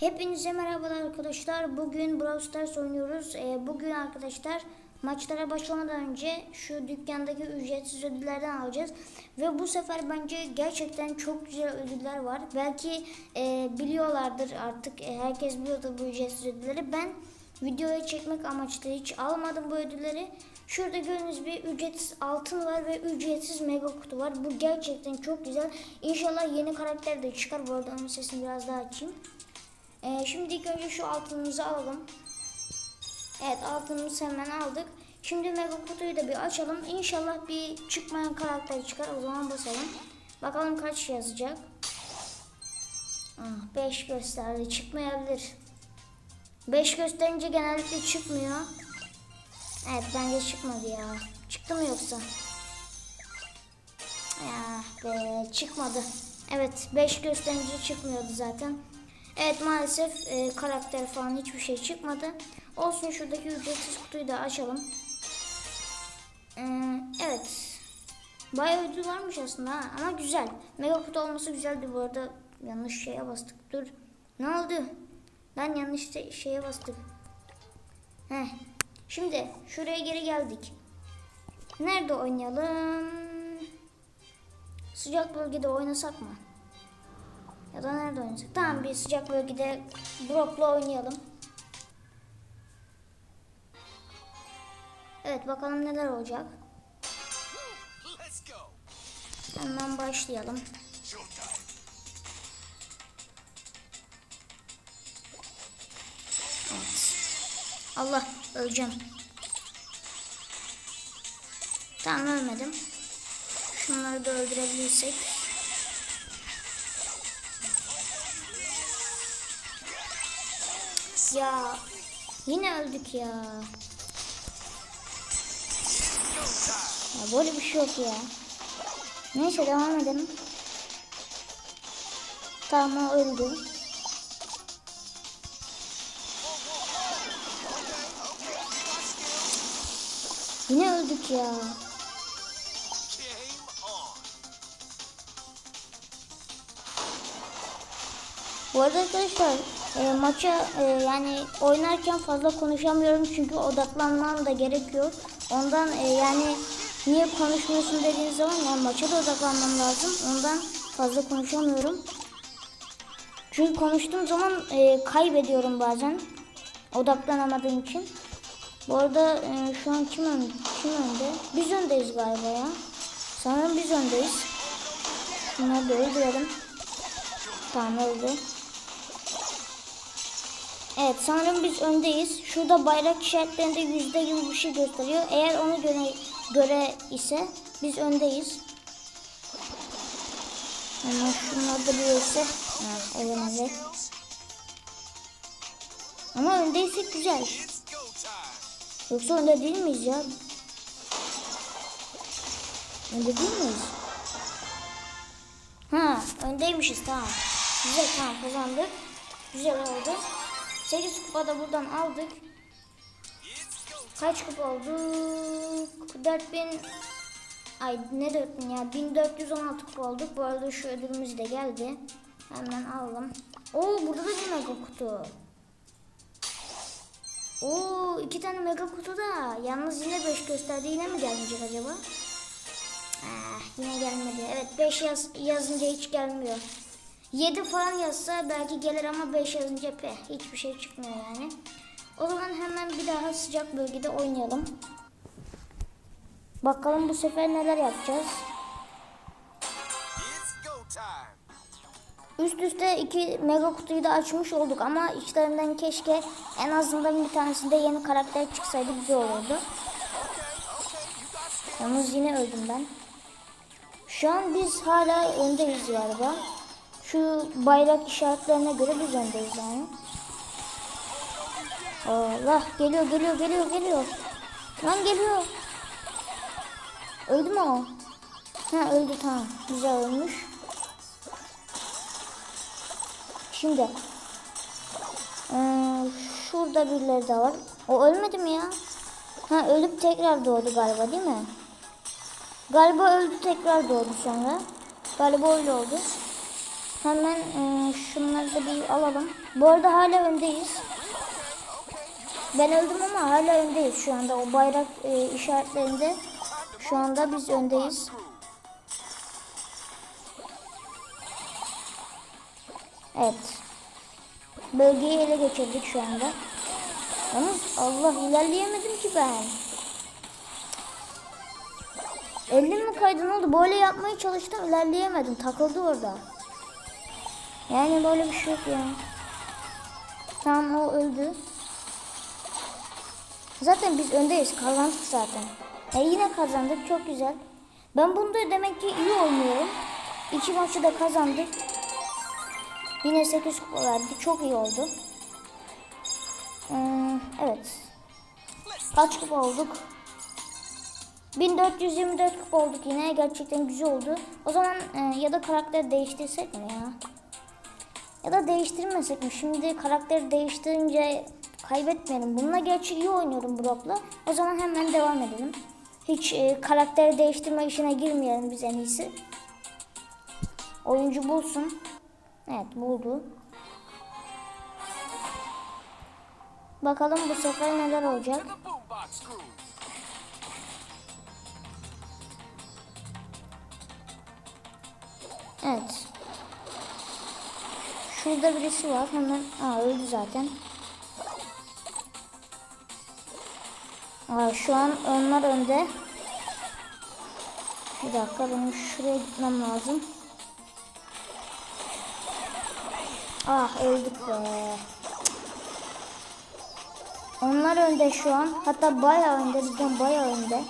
Hepinize merhabalar arkadaşlar. Bugün Brawl Stars oynuyoruz. Ee, bugün arkadaşlar maçlara başlamadan önce şu dükkandaki ücretsiz ödüllerden alacağız. Ve bu sefer bence gerçekten çok güzel ödüller var. Belki e, biliyorlardır artık. E, herkes biliyordur bu ücretsiz ödülleri. Ben videoya çekmek amaçlı hiç almadım bu ödülleri. Şurada gördüğünüz bir ücretsiz altın var ve ücretsiz mega kutu var. Bu gerçekten çok güzel. İnşallah yeni karakter de çıkar. Bu arada onun sesini biraz daha açayım. Ee, şimdi ilk önce şu altınımızı alalım. Evet altınımızı hemen aldık. Şimdi mega kutuyu da bir açalım. İnşallah bir çıkmayan karakter çıkar. O zaman basalım. Bakalım kaç yazacak. 5 gösterdi. Çıkmayabilir. 5 gösterince genellikle çıkmıyor. Evet bence çıkmadı ya. Çıktı mı yoksa? Ya be çıkmadı. Evet 5 gösterince çıkmıyordu zaten. Evet maalesef e, karakter falan hiçbir şey çıkmadı. Olsun şuradaki ücretsiz kutuyu da açalım. Ee, evet. Bayağı ödül varmış aslında ha. ama güzel. Mega kutu olması güzeldi bu arada. Yanlış şeye bastık. Dur. Ne oldu? Ben yanlış şeye bastık. Heh. Şimdi şuraya geri geldik. Nerede oynayalım? Sıcak bölgede oynasak mı? Ya da nerede oynasak? Tamam bir sıcak bölgede Brock'la oynayalım. Evet bakalım neler olacak. Hemen başlayalım. Evet. Allah öleceğim. Tamam ölmedim. Şunları da öldürebilirsek. Ya yine öldük ya. Ya böyle bir şey yok ya. Neyse devam edelim. Tamam öldü. Yine öldük ya. Bu arada arkadaşlar e, maça e, yani oynarken fazla konuşamıyorum çünkü odaklanmam da gerekiyor. Ondan e, yani niye konuşmuyorsun dediğiniz zaman yani maça da odaklanmam lazım. Ondan fazla konuşamıyorum. Çünkü konuştuğum zaman e, kaybediyorum bazen. Odaklanamadığım için. Bu arada e, şu an kim, ön, kim önde? Biz öndeyiz galiba ya. Sanırım biz öndeyiz. Şunları da öldürelim. Tamam öldü. Evet sanırım biz öndeyiz. Şurada bayrak işaretlerinde yüzde gibi bir şey gösteriyor. Eğer ona göre, göre ise biz öndeyiz. Hemen şunları da. Ha, ölemedi. Ama öndeysek güzel. Yoksa önde değil miyiz ya? Önde değil miyiz? Ha, öndeymişiz tamam. Güzel tamam kazandık. Güzel oldu. 8 kupa da buradan aldık. Kaç kupa olduk? 4000 Ay ne 4000 ya 1416 kupa olduk. Bu arada şu ödülümüz de geldi. Hemen alalım. Oo burada da bir mega kutu. Oo iki tane mega kutu da. Yalnız yine 5 gösterdi. Yine mi gelmeyecek acaba? Ah, yine gelmedi. Evet 5 yaz, yazınca hiç gelmiyor. 7 falan yazsa belki gelir ama 5 yazınca pe hiçbir şey çıkmıyor yani. O zaman hemen bir daha sıcak bölgede oynayalım. Bakalım bu sefer neler yapacağız. Üst üste iki mega kutuyu da açmış olduk ama içlerinden keşke en azından bir tanesinde yeni karakter çıksaydı güzel olurdu. Yalnız yine öldüm ben. Şu an biz hala öndeyiz galiba. Şu bayrak işaretlerine göre biz öndeyiz yani. Allah geliyor geliyor geliyor geliyor. Lan geliyor. Öldü mü o? Ha öldü tamam. Güzel ölmüş. Şimdi eee, şurada birileri de var. O ölmedi mi ya? Ha ölüp tekrar doğdu galiba değil mi? Galiba öldü tekrar doğdu sonra. Galiba öyle oldu. Hemen e, şunları da bir alalım. Bu arada hala öndeyiz. Ben öldüm ama hala öndeyiz şu anda. O bayrak e, işaretlerinde şu anda biz öndeyiz. Evet. Bölgeyi ele geçirdik şu anda. Yalnız Allah ilerleyemedim ki ben. Elim mi kaydı ne oldu? Böyle yapmaya çalıştım ilerleyemedim. Takıldı orada. Yani böyle bir şey yok ya. Tamam o öldü. Zaten biz öndeyiz. Kazandık zaten. E yine kazandık. Çok güzel. Ben bunda demek ki iyi oynuyorum. İki maçı da kazandık. Yine 8 kupa verdi. Çok iyi oldu. Ee, evet. Kaç kupa olduk? 1424 kupa olduk yine. Gerçekten güzel oldu. O zaman e, ya da karakter değiştirsek mi ya? Ya da değiştirmesek mi? Şimdi karakteri değiştirince kaybetmeyelim. Bununla gerçi iyi oynuyorum Brock'la. O zaman hemen devam edelim. Hiç e, karakteri değiştirme işine girmeyelim biz en iyisi. Oyuncu bulsun. Evet buldu. Bakalım bu sefer neler olacak. Evet. Şurada birisi var. Hemen Aa, öldü zaten. Aa, şu an onlar önde. Bir dakika benim şuraya gitmem lazım. Ah öldük be. Onlar önde şu an. Hatta bayağı önde. Bizden bayağı önde.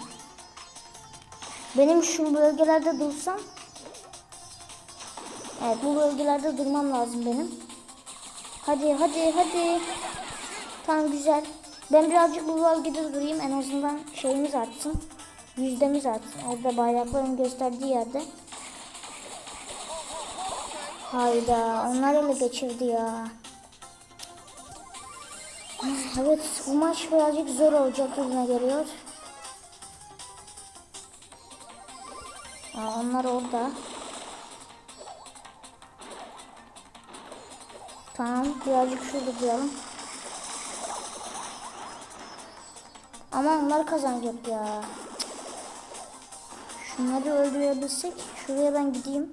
Benim şu bölgelerde dursam Evet bu bölgelerde durmam lazım benim. Hadi hadi hadi. Tamam güzel. Ben birazcık bu bölgede durayım en azından şeyimiz artsın. Yüzdemiz artsın. Orada bayrakların gösterdiği yerde. Hayda onlar ele geçirdi ya. Evet bu maç birazcık zor olacak gibime geliyor. Aa, onlar orada. Tamam birazcık şurada duralım. Ama onlar kazanacak ya. Şunları öldürebilsek şuraya ben gideyim.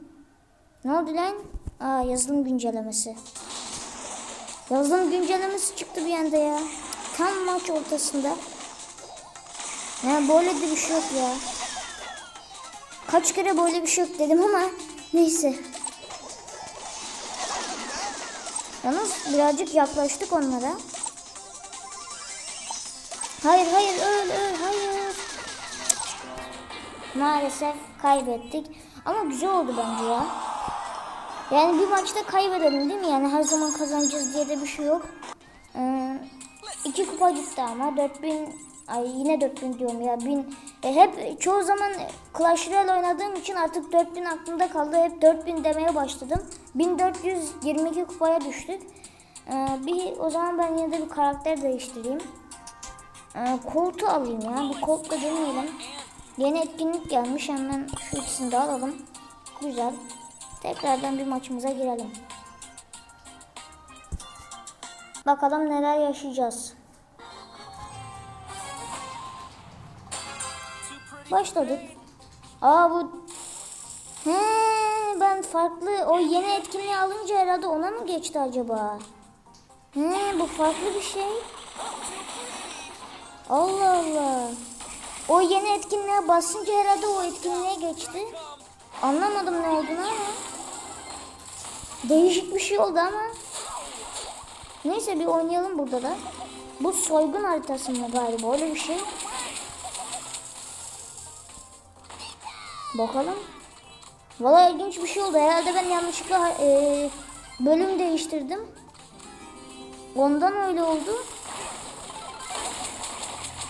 Ne oldu lan? Aa yazılım güncellemesi. Yazılım güncellemesi çıktı bir anda ya. Tam maç ortasında. Ya böyle de bir şey yok ya. Kaç kere böyle bir şey yok dedim ama neyse. Yalnız birazcık yaklaştık onlara. Hayır hayır öl öl hayır. Maalesef kaybettik. Ama güzel oldu bence ya. Yani bir maçta kaybedelim değil mi? Yani her zaman kazanacağız diye de bir şey yok. Ee, iki kupa gitti ama 4000 ay yine 4000 diyorum ya 1000 e, hep çoğu zaman Clash Royale oynadığım için artık 4000 aklımda kaldı. Hep 4000 demeye başladım. 1422 kupaya düştük. Ee, bir o zaman ben yine de bir karakter değiştireyim. Ee, Colt'u alayım ya. Bir Colt'la deneyelim. Yeni etkinlik gelmiş. Hemen şu ikisini de alalım. Güzel. Tekrardan bir maçımıza girelim. Bakalım neler yaşayacağız. Başladık. Aa bu He ben farklı o yeni etkinliği alınca herhalde ona mı geçti acaba? He bu farklı bir şey. Allah Allah. O yeni etkinliğe basınca herhalde o etkinliğe geçti. Anlamadım ne olduğunu ama. Değişik bir şey oldu ama. Neyse bir oynayalım burada da. Bu soygun haritası mı galiba öyle bir şey. Bakalım. Valla ilginç bir şey oldu. Herhalde ben yanlışlıkla e, bölüm değiştirdim. Ondan öyle oldu.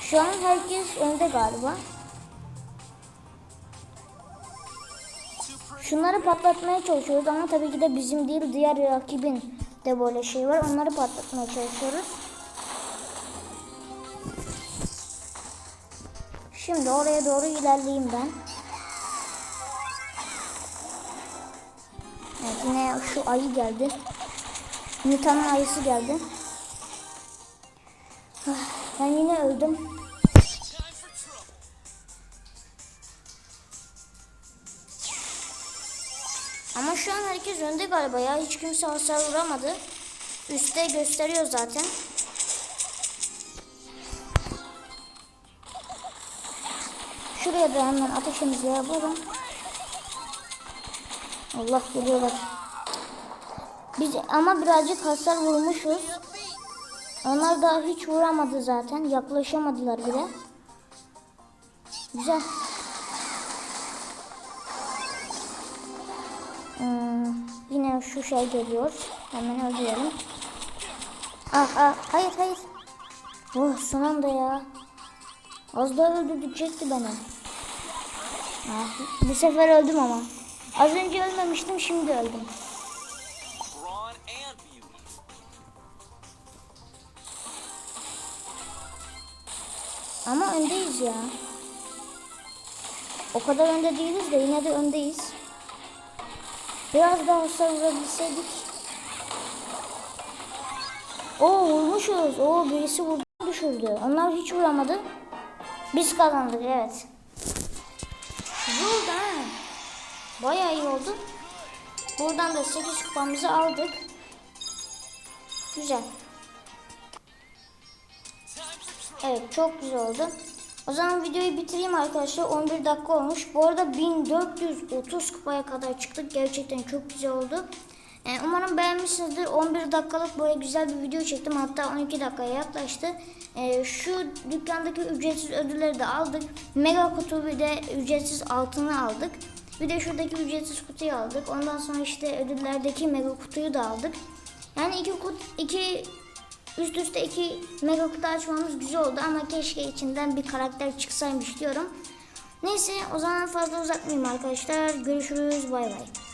Şu an herkes önde galiba. Şunları patlatmaya çalışıyoruz ama tabii ki de bizim değil diğer rakibin de böyle şey var. Onları patlatmaya çalışıyoruz. Şimdi oraya doğru ilerleyeyim ben. Evet, yine şu ayı geldi. Nita'nın ayısı geldi. Ah, Ben yine öldüm. Ama şu an herkes önde galiba ya. Hiç kimse hasar vuramadı. Üste gösteriyor zaten. Şuraya da hemen ateşimizi yapalım. Allah geliyorlar. Biz ama birazcık hasar vurmuşuz. Onlar daha hiç vuramadı zaten. Yaklaşamadılar bile. Güzel. Hmm, yine şu şey geliyor. Hemen öldürelim. Ah ah hayır hayır. Oh son anda ya. Az daha öldürecekti beni. Ah, bu sefer öldüm ama. Az önce ölmemiştim şimdi öldüm. Ama öndeyiz ya. O kadar önde değiliz de yine de öndeyiz. Biraz daha hasar vurabilseydik. Oo vurmuşuz. Oo birisi vurdu düşürdü. Onlar hiç vuramadı. Biz kazandık evet. Güzel Bayağı iyi oldu. Buradan da 8 kupamızı aldık. Güzel. Evet çok güzel oldu. O zaman videoyu bitireyim arkadaşlar. 11 dakika olmuş. Bu arada 1430 kupaya kadar çıktık. Gerçekten çok güzel oldu. Ee, umarım beğenmişsinizdir. 11 dakikalık böyle güzel bir video çektim. Hatta 12 dakikaya yaklaştı. Ee, şu dükkandaki ücretsiz ödülleri de aldık. Mega kutu bir de ücretsiz altını aldık. Bir de şuradaki ücretsiz kutuyu aldık. Ondan sonra işte ödüllerdeki mega kutuyu da aldık. Yani iki kut iki Üst üste iki mega kutu açmamız güzel oldu ama keşke içinden bir karakter çıksaymış diyorum. Neyse o zaman fazla uzatmayayım arkadaşlar. Görüşürüz bay bay.